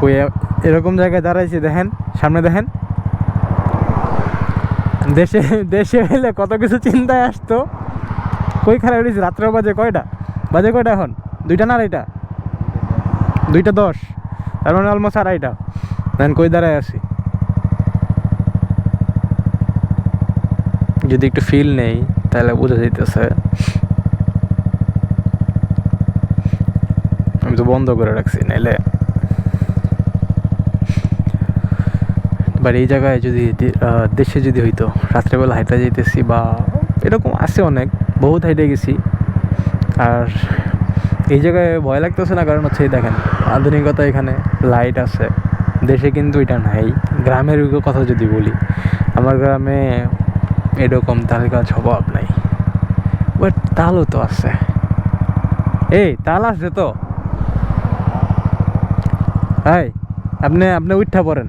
কই এরকম জায়গায় দাঁড়াইছি, দেখেন, সামনে দেখেন। দেশে দেশে হলে কত কিছু চিন্তায় আসতো। কই খারাপ হয়েছে রাত্রে বাজে কয়টা? বাজে কয়টা এখন? দুইটা না আড়াইটা? দুইটা দশ। তার মানে অলমোস্ট আড়াইটা। দেখেন, কই দাঁড়ায় আছি। যদি একটু ফিল নেই, তাহলে বোঝা যাইতেছে। আমি তো বন্ধ করে রাখছি, নাইলে বাট এই জায়গায় যদি দেশে যদি হইতো, রাত্রেবেলা হাইটা যাইতেছি বা এরকম আছে অনেক, বহুত হাইটে গেছি। আর এই জায়গায় ভয় লাগতেছে না, কারণ হচ্ছে দেখেন, আধুনিকতা এখানে লাইট আছে। দেশে কিন্তু এটা নাই। গ্রামের কথা যদি বলি, আমার গ্রামে এরকম তাল গাছ অভাব নাই। বাট তালও তো আছে। এই, তাল আছে তো? হাই আপনি আপনি উঠা পড়েন।